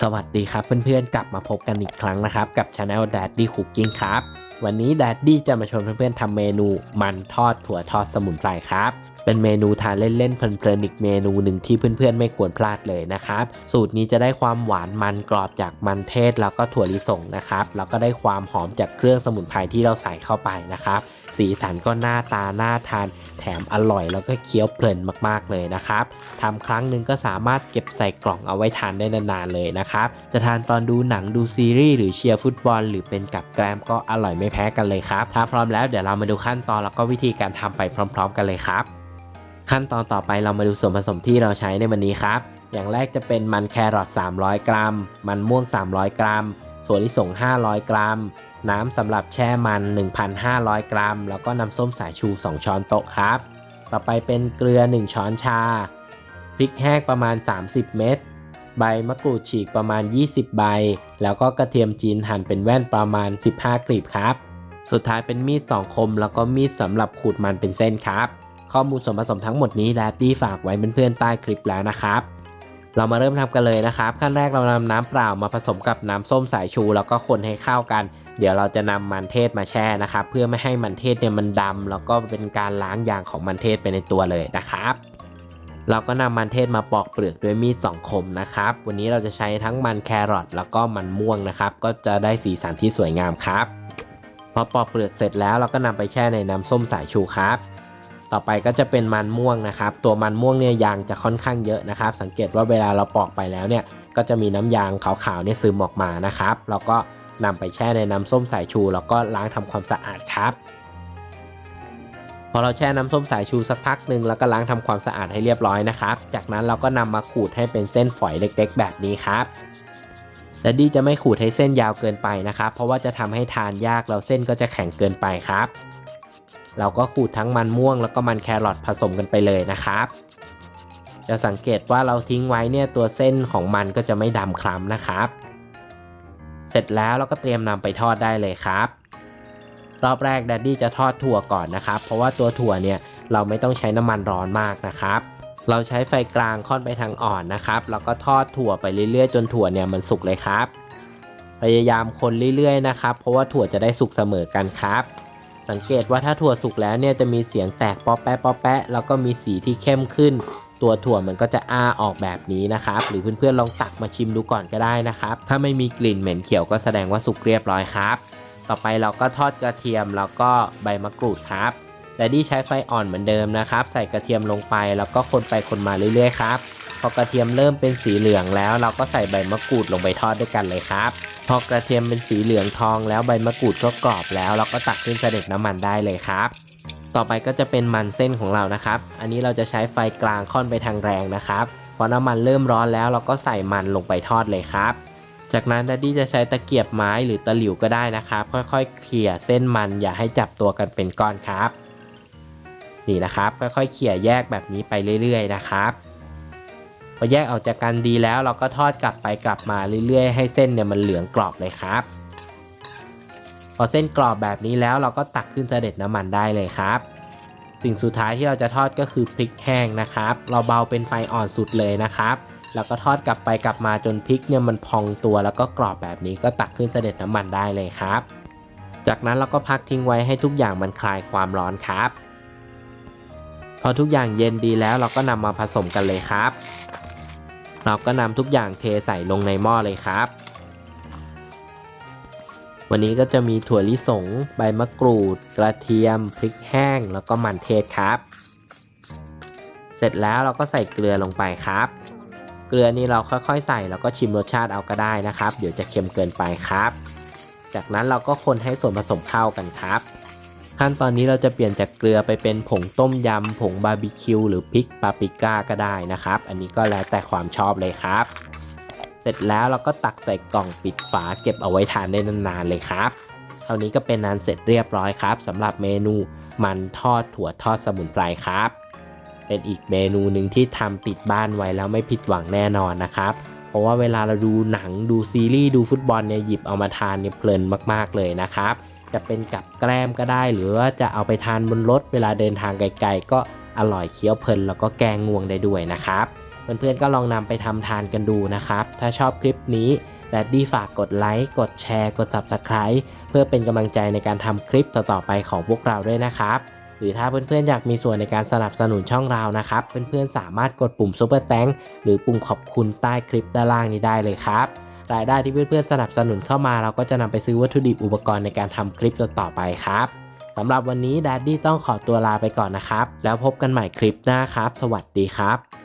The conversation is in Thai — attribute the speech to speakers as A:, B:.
A: สวัสดีครับเพื่อนๆ กลับมาพบกันอีกครั้งนะครับ กับ Channel Daddy Cooking ครับ วันนี้ Daddy จะมาชวนเพื่อนๆทำเมนูมันทอดถั่วทอดสมุนไพรครับ เป็นเมนูทานเล่นๆเพลินๆอีกเมนูหนึ่งที่เพื่อนๆ ไม่ควรพลาดเลยนะครับ สูตรนี้จะได้ความหวานมันกรอบจากมันเทศแล้วก็ถั่วลิสงนะครับแล้วก็ได้ความหอมจากเครื่องสมุนไพรที่เราใส่เข้าไปนะครับ สีสันก็หน้าตาน่าทาน แถมอร่อยแล้วก็เคี้ยวเพลินมากๆเลยนะครับทำครั้งหนึ่งก็สามารถเก็บใส่กล่องเอาไว้ทานได้นานๆเลยนะครับ จะทานตอนดูหนังดูซีรีส์หรือเชียร์ฟุตบอล หรือเป็นกับแกล้มก็อร่อยไม่แพ้กันเลยครับถ้าพร้อมแล้วเดี๋ยวเรามาดูขั้นตอนแล้วก็วิธีการทำไปพร้อม ๆ กันเลยครับขั้นตอนต่อไปเรามาดูส่วนผสมที่เราใช้ในวันนี้ครับ อย่างแรกจะเป็นมันแครอท300 กรัม มันม่วง 300 กรัม ถั่วลิสง 500 กรัม น้ำสำหรับแช่มัน 1,500 กรัม แล้วก็น้ำส้มสายชู 2 ช้อนโต๊ะครับ ต่อไปเป็นเกลือ 1 ช้อนชา พริกแห้งประมาณ 30 เม็ด ใบมะกรูดฉีกประมาณ 20 ใบ แล้วก็กระเทียมจีนหั่นเป็นแว่นประมาณ 15 กลีบครับ สุดท้ายเป็นมีด 2 คม แล้วก็มีดสำหรับขูดมันเป็นเส้นครับ ข้อมูลส่วนผสมทั้งหมดนี้แดดดี้ฝากไว้เพื่อนๆใต้คลิปแล้วนะครับเรามาเริ่มทำกันเลยนะครับ ขั้นแรกเรานำน้ำเปล่ามาผสมกับน้ำส้มสายชู แล้วก็คนให้เข้ากัน เดี๋ยวเราจะนำมันเทศมาแช่นะครับ เพื่อไม่ให้มันเทศเนี่ยมันดำแล้วก็เป็นการล้างยางของมันเทศไปในตัวเลยนะครับเราก็นำมันเทศมาปอกเปลือกด้วยมีดสองคมนะครับ วันนี้เราจะใช้ทั้งมันแครอทแล้วก็มันม่วงนะครับ ก็จะได้สีสันที่สวยงามครับ พอปอกเปลือกเสร็จแล้วเราก็นำไปแช่ในน้ำส้มสายชูครับ ต่อไปก็จะเป็นมันม่วงนะครับ ตัวมันม่วงเนี่ยยางจะค่อนข้างเยอะนะครับ สังเกตว่าเวลาเราปอกไปแล้วเนี่ย ก็จะมีน้ำยางขาวๆเนี่ยซึมออกมานะครับ เราก็ นำไปแช่ในน้ำส้มสายชู แล้วก็ล้างทำความสะอาดครับพอเราแช่น้ำส้มสายชูสักพักหนึ่งแล้วก็ล้างทำความสะอาดให้เรียบร้อยนะครับ จากนั้นเราก็นำมาขูดให้เป็นเส้นฝอยเล็กๆ แบบนี้ครับและดีจะไม่ขูดให้เส้นยาวเกินไปนะครับ เพราะว่าจะทำให้ทานยากแล้วเส้นก็จะแข็งเกินไปครับ เราก็ขูดทั้งมันม่วงแล้วก็มันแครอทผสมกันไปเลยนะครับ จะสังเกตว่าเราทิ้งไว้เนี่ยตัวเส้นของมันก็จะไม่ดำคล้ำนะครับ เสร็จแล้วเราก็เตรียมนำไปทอดได้เลยครับ รอบแรกแดดดี้จะทอดถั่วก่อนนะครับ เพราะว่าตัวถั่วเนี่ยเราไม่ต้องใช้น้ำมันร้อนมากนะครับ เราใช้ไฟกลางค่อนไปทางอ่อนนะครับ แล้วก็ทอดถั่วไปเรื่อยๆ จนถั่วเนี่ยมันสุกเลยครับ พยายามคนเรื่อยๆนะครับ เพราะว่าถั่วจะได้สุกเสมอกันครับ สังเกตว่าถ้าถั่วสุกแล้วเนี่ยจะมีเสียงแตกป๊อปแป๊ะป๊อปแป๊ะแล้วก็มีสีที่เข้มขึ้น ตัวถั่วมันก็จะอ้าออกแบบนี้นะครับ หรือเพื่อนๆลองตักมาชิมดูก่อนก็ได้นะครับ ถ้าไม่มีกลิ่นเหม็นเขียวก็แสดงว่าสุกเรียบร้อยครับ ต่อไปเราก็ทอดกระเทียมแล้วก็ใบมะกรูดครับแต่ดี้ใช้ไฟอ่อนเหมือนเดิมนะครับ ใส่กระเทียมลงไปแล้วก็คนไปคนมาเรื่อยๆครับพอกระเทียมเริ่มเป็นสีเหลืองแล้วเราก็ใส่ใบมะกรูดลงไปทอดด้วยกันเลยครับ พอกระเทียมเป็นสีเหลืองทองแล้วใบมะกรูดก็กรอบแล้ว เราก็ตักขึ้นเสด็จน้ำมันได้เลยครับ ต่อไปก็จะเป็นมันเส้นของเรานะครับ อันนี้เราจะใช้ไฟกลางค่อนไปทางแรงนะครับพอน้ำมันเริ่มร้อนแล้วเราก็ใส่มันลงไปทอดเลยครับ จากนั้นดัดดี้จะใช้ตะเกียบไม้หรือตะหลิวก็ได้นะครับ ค่อยๆเขี่ยเส้นมันอย่าให้จับตัวกันเป็นก้อนครับ นี่นะครับ ค่อยๆเขี่ยแยกแบบนี้ไปเรื่อย ๆ นะครับพอแยกออกจากกันดีแล้วเราก็ทอดกลับไปกลับมาเรื่อยๆ ให้เส้นเนี่ยมันเหลืองกรอบเลยครับ อเส้นกรอบแบบนี้แล้วเราก็ตักขึ้นเสด็จน้ำมันได้เลยครับ สิ่งสุดท้ายที่เราจะทอดก็คือพริกแห้งนะครับ เราเบาเป็นไฟอ่อนสุดเลยนะครับ แล้วก็ทอดกลับไปกลับมาจนพริกเนี่ยมันพองตัวแล้วก็กรอบแบบนี้ก็ตักขึ้นเสด็จน้ำมันได้เลยครับ จากนั้นเราก็พักทิ้งไว้ให้ทุกอย่างมันคลายความร้อนครับ พอทุกอย่างเย็นดีแล้วเราก็นำมาผสมกันเลยครับ เราก็นำทุกอย่างเทใส่ลงในหม้อเลยครับ วันนี้ก็จะมีถั่วลิสง ใบมะกรูด กระเทียม พริกแห้ง แล้วก็มันเทศครับ เสร็จแล้วเราก็ใส่เกลือลงไปครับ เกลือนี่เราค่อยๆ ใส่แล้วก็ชิมรสชาติเอาก็ได้นะครับ เดี๋ยวจะเค็มเกินไปครับ จากนั้นเราก็คนให้ส่วนผสมเข้ากันครับ ขั้นตอนนี้เราจะเปลี่ยนจากเกลือไปเป็นผงต้มยำผงบาร์บีคิวหรือพริกปาปริก้าก็ได้นะครับ อันนี้ก็แล้วแต่ความชอบเลยครับ เสร็จแล้วเราก็ตักใส่กล่องปิดฝาเก็บเอาไว้ทานได้นานๆเลยครับ เท่านี้ก็เป็นนานเสร็จเรียบร้อยครับสำหรับเมนูมันทอดถั่วทอดสมุนไพรครับ เป็นอีกเมนูหนึ่งที่ทำติดบ้านไว้แล้วไม่ผิดหวังแน่นอนนะครับ เพราะว่าเวลาเราดูหนังดูซีรีส์ดูฟุตบอลเนี่ยหยิบเอามาทานเนี่ยเพลินมากๆเลยนะครับ จะเป็นกับแกล้มก็ได้ หรือว่าจะเอาไปทานบนรถเวลาเดินทางไกลๆ ก็อร่อยเคี้ยวเพลินแล้วก็แกงง่วงได้ด้วยนะครับ เพื่อนๆก็ลองนำไปทำทานกันดูนะครับ ถ้าชอบคลิปนี้แดดดี้ฝากกดไลค์ กดแชร์ กด Subscribe เพื่อเป็นกำลังใจในการทำคลิปต่อๆไปของพวกเราด้วยนะครับ หรือถ้าเพื่อนๆอยากมีส่วนในการสนับสนุนช่องเรานะครับ เพื่อนๆสามารถกดปุ่ม Super t h a n k หรือปุ่มขอบคุณใต้คลิปด้านล่างนี้ได้เลยครับ รายได้ที่เพื่อนๆสนับสนุนเข้ามาเราก็จะนำไปซื้อวัตถุดิบอุปกรณ์ในการทำคลิปต่อๆไปครับสำหรับวันนี้แดดดี้ต้องขอตัวลาไปก่อนนะครับ แล้วพบกันใหม่คลิปหน้าครับ สวัสดีครับ